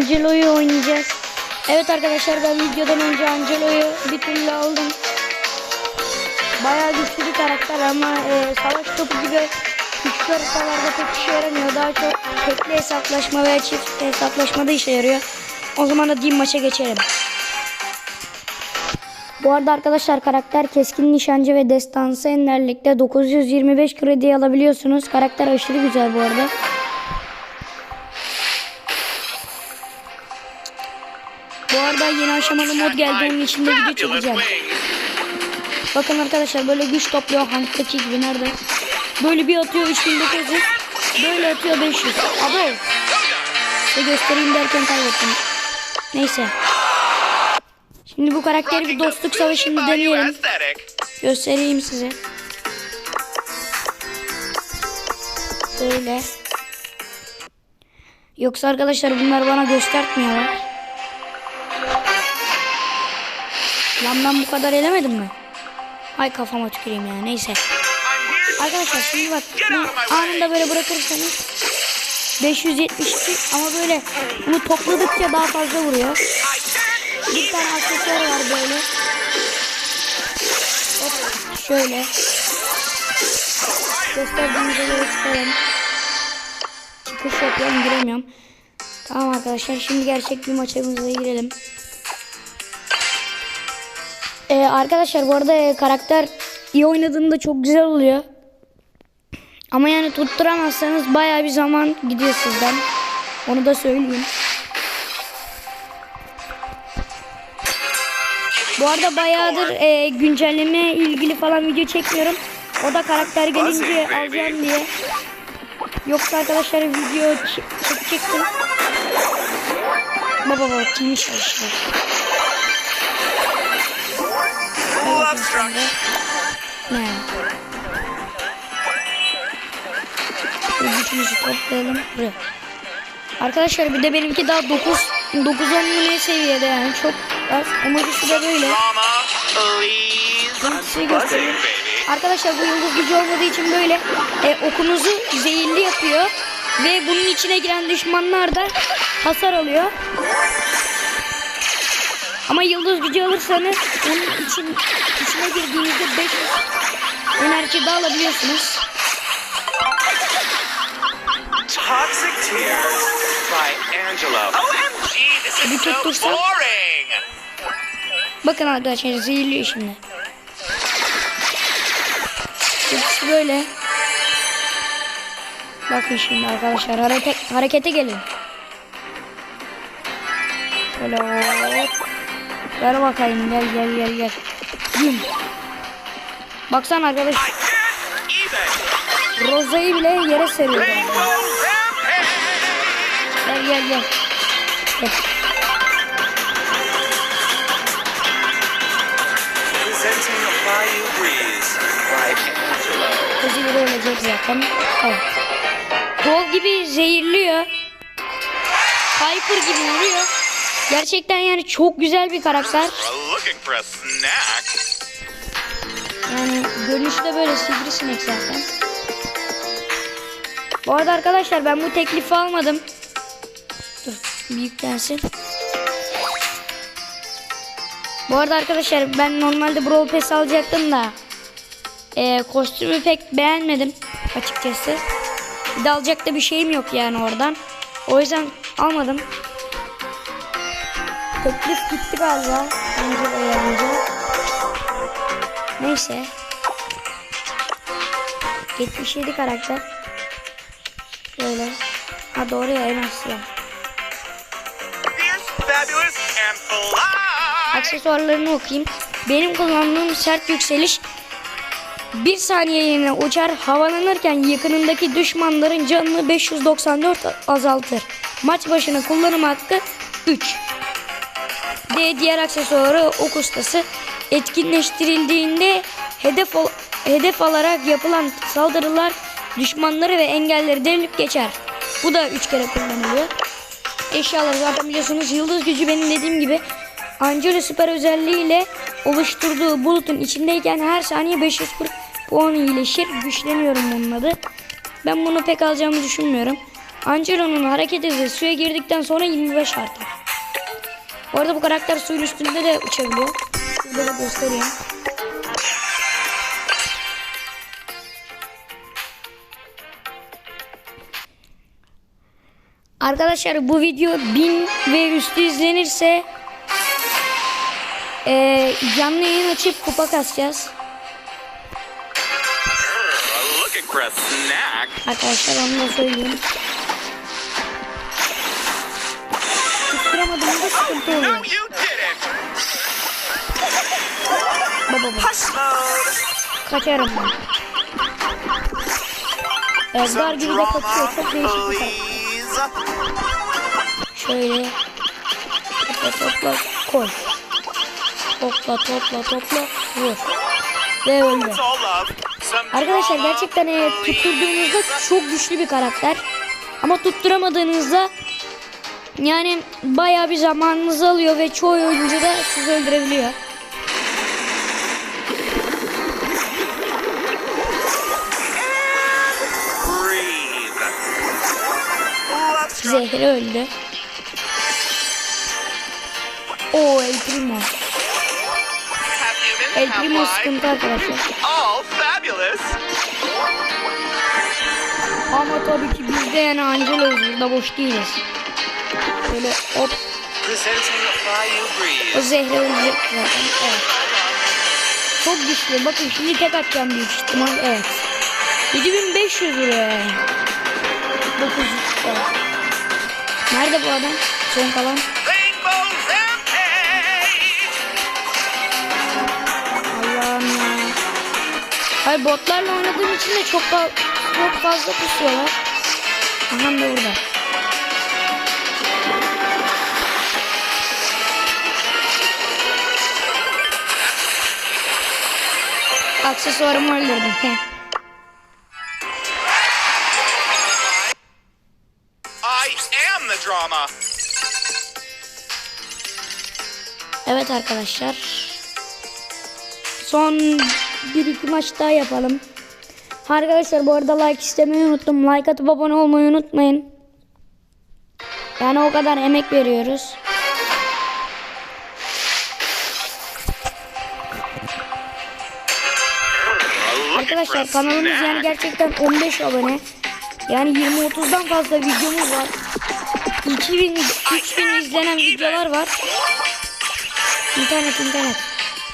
Angelo'yu oynayacağız. Evet arkadaşlar ben videodan önce Angelo'yu bir türlü aldım. Bayağı güçlü bir karakter ama e, savaş topu gibi güçlü haritalarda pek işe yaramıyor. Daha çok tekli hesaplaşma veya çift hesaplaşmada işe yarıyor. O zaman da diyeyim maça geçelim. Bu arada arkadaşlar karakter keskin nişancı ve destansı enlerlikte 925 kredi alabiliyorsunuz. Karakter aşırı güzel bu arada. Arada yeni aşamalı mod geldi onun için de video çekeceğim. Bakın arkadaşlar böyle güç topluyor Hank'taki gibi nerede? Böyle bir atıyor 3900. Böyle atıyor 500. Abi. Size göstereyim derken kaybettim. Neyse. Şimdi bu karakteri bir dostluk savaşında deneyelim. Göstereyim size. Böyle. Yoksa arkadaşlar bunlar bana göstertmiyorlar. Lan ben bu kadar elemedim mi? Ay kafama tüküreyim ya neyse. Arkadaşlar şimdi bak anında böyle bırakırsanız 572 ama böyle bunu topladıkça daha fazla vuruyor. Bir tane aksesuar var böyle. Hop şöyle. Gösterdiğimize göre çıkaralım. Çıkış yapıyorum giremiyorum. Tamam arkadaşlar şimdi gerçek bir maçımıza girelim. Ee, arkadaşlar bu arada e, karakter iyi oynadığında çok güzel oluyor. Ama yani tutturamazsanız baya bir zaman gidiyor sizden. Onu da söyleyeyim. Bu arada bayağıdır e, güncelleme ilgili falan video çekmiyorum. O da karakter gelince alacağım diye. Yoksa arkadaşlar video çekecektim. Baba baba kimmiş işte. Ne? Gücümüzü toplayalım. Buraya. Arkadaşlar bir de benimki daha 9 9 10 ne seviyede yani çok az. Emoji şu da böyle. Ben size göstereyim. Arkadaşlar bu yıldız gücü olmadığı için böyle e, okunuzu zehirli yapıyor. Ve bunun içine giren düşmanlar da hasar alıyor. Ama yıldız gücü alırsanız bunun için, içine girdiğinizde 5 enerji daha alabiliyorsunuz. Toxic Tears by Angelo. OMG, this is so boring. Bakın arkadaşlar zehirliyor şimdi. Hepsi böyle. Bakın şimdi arkadaşlar hareket, harekete gelin. Böyle hop. Gel bakayım gel gel gel gel. Güm. Baksana arkadaş. Roza'yı bile yere seriyor. Gel gel gel. Gel. Kızı bile ölecek zaten. Evet. Gol gibi zehirliyor. Piper gibi vuruyor. Gerçekten yani çok güzel bir karakter. Yani görünüşü de böyle sivrisinek zaten. Bu arada arkadaşlar ben bu teklifi almadım. Dur bir yüklensin. Bu arada arkadaşlar ben normalde Brawl Pass alacaktım da e, kostümü pek beğenmedim açıkçası. Bir de alacak da bir şeyim yok yani oradan. O yüzden almadım. Teklif gitti galiba. Bence de yanınca. Neyse. 77 karakter. Böyle. Ha doğru ya en fly. Aksesuarlarını okuyayım. Benim kullandığım sert yükseliş bir saniyeliğine uçar havalanırken yakınındaki düşmanların canını 594 azaltır. Maç başına kullanım hakkı 3. D diğer aksesuarı ok ustası etkinleştirildiğinde hedef ol- hedef alarak yapılan saldırılar düşmanları ve engelleri delip geçer. Bu da 3 kere kullanılıyor. Eşyaları zaten biliyorsunuz yıldız gücü benim dediğim gibi Angelo süper özelliğiyle oluşturduğu bulutun içindeyken her saniye 540 puan iyileşir. Güçleniyorum bunun adı. Ben bunu pek alacağımı düşünmüyorum. Angelo'nun hareket hızı suya girdikten sonra 25 artar. Bu arada bu karakter suyun üstünde de uçabiliyor. Şurada da göstereyim. Arkadaşlar bu video 1000 ve üstü izlenirse eee canlı yayın açıp kupa kasacağız. Arkadaşlar onu da söyleyeyim. Tutturamadığımda sıkıntı oluyor. Baba mode. Kaçarım ben. Ezber gibi de kaçıyor. Çok değişik bir please. Şöyle. Topla topla koy. Topla topla topla vur. Ve öldü. Arkadaşlar gerçekten e, tutturduğunuzda çok güçlü bir karakter. Ama tutturamadığınızda yani bayağı bir zamanınızı alıyor ve çoğu oyuncu da sizi öldürebiliyor. Zehri öldü. O El Primo. El Primo sıkıntı arkadaşlar. Ama tabii ki biz de yani Angelo'yuz burada boş değiliz. Böyle hop o zehri ölecek zaten. Evet. Çok güçlü. Bakın şimdi tek atacağım büyük ihtimal. Evet. 7500 vuruyor yani. 900. Evet. Nerede bu adam? Son kalan. Allah'ım ya. Hayır botlarla oynadığım için de çok çok fazla pusuyorlar. Aha da burada. Aksesuarımı öldürdüm. Heh. I am the drama. Evet arkadaşlar. Son bir iki maç daha yapalım. Arkadaşlar bu arada like istemeyi unuttum. Like atıp abone olmayı unutmayın. Yani o kadar emek veriyoruz. Arkadaşlar kanalımız yani gerçekten 15 abone. Yani 20-30'dan fazla videomuz var. 2000 3000 izlenen videolar var. İnternet internet.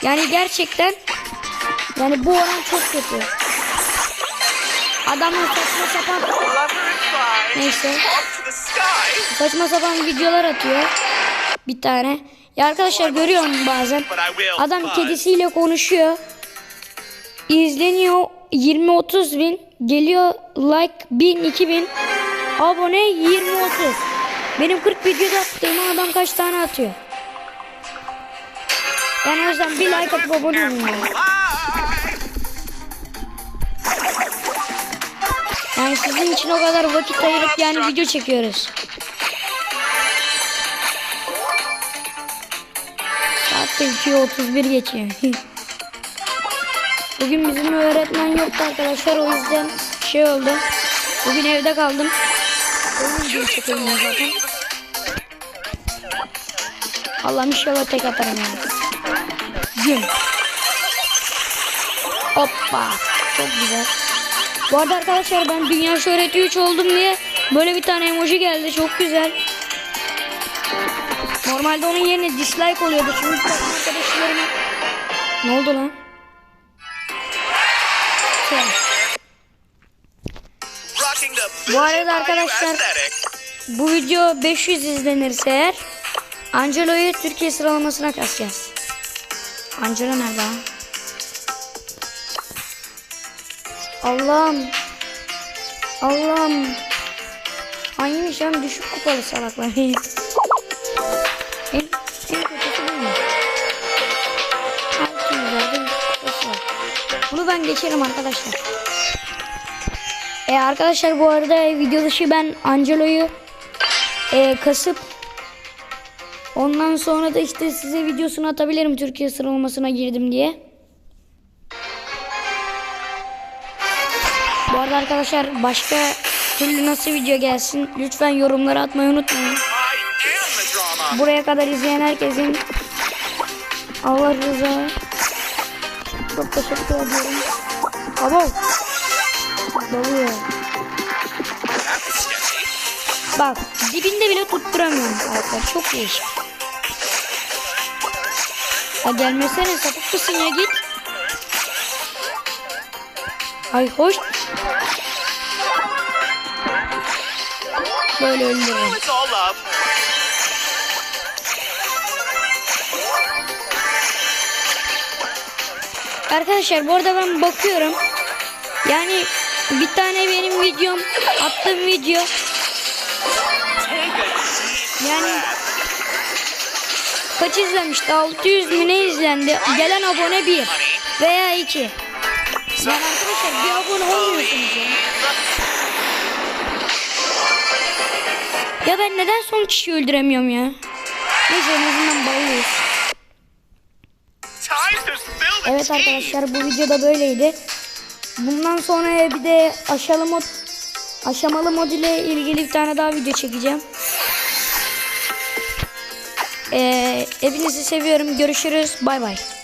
Yani gerçekten yani bu oran çok kötü. Adamlar saçma sapan neyse saçma sapan videolar atıyor. Bir tane. Ya arkadaşlar görüyorum bazen. Adam kedisiyle konuşuyor. İzleniyor 20-30 bin. Geliyor like 1000 2000. Abone 20-30. Benim 40 videoda attığımı adam kaç tane atıyor. Yani o yüzden bir like atıp abone olun. yani. Yani sizin için o kadar vakit ayırıp yani video çekiyoruz. Saat de 2.31 geçiyor. Bugün bizim öğretmen yoktu arkadaşlar o yüzden şey oldu. Bugün evde kaldım. Çekiyorum ben zaten. Allah'ım inşallah tek atarım yani. Gün. Hoppa. Çok güzel. Bu arada arkadaşlar ben dünya şöhreti 3 oldum diye böyle bir tane emoji geldi. Çok güzel. Normalde onun yerine dislike oluyordu. Şimdi arkadaşlarıma... Ne oldu lan? Bu arada arkadaşlar-. Bu video 500 izlenirse eğer Angelo'yu Türkiye sıralamasına kasacağız. Angelo nerede? Allah'ım. Allah'ım. Hangiymiş lan düşük kupalı salaklar. Bunu ben geçerim arkadaşlar. E arkadaşlar bu arada video dışı ben Angelo'yu e, kasıp ondan sonra da işte size videosunu atabilirim Türkiye sıralamasına girdim diye. Bu arada arkadaşlar başka türlü nasıl video gelsin lütfen yorumlara atmayı unutmayın. Buraya kadar izleyen herkesin Allah rıza. Çok teşekkür ediyorum. Abo. Doluyor. Bak dibinde bile tutturamıyorum arkadaşlar. Çok değişik. Ya gelmesene sapık mısın ya git. Ay hoş. Böyle love. Arkadaşlar bu arada ben bakıyorum. Yani bir tane benim videom attığım video Yani- kaç izlenmişti? 600 mü ne izlendi? Gelen abone 1 veya 2. Yani arkadaşlar bir abone olmuyorsunuz ya. Ya ben neden son kişiyi öldüremiyorum ya? Neyse en azından the Evet arkadaşlar bu videoda böyleydi. Bundan sonra bir de aşamalı mod aşamalı mod ile ilgili bir tane daha video çekeceğim. Ee, hepinizi seviyorum. Görüşürüz. Bay bay.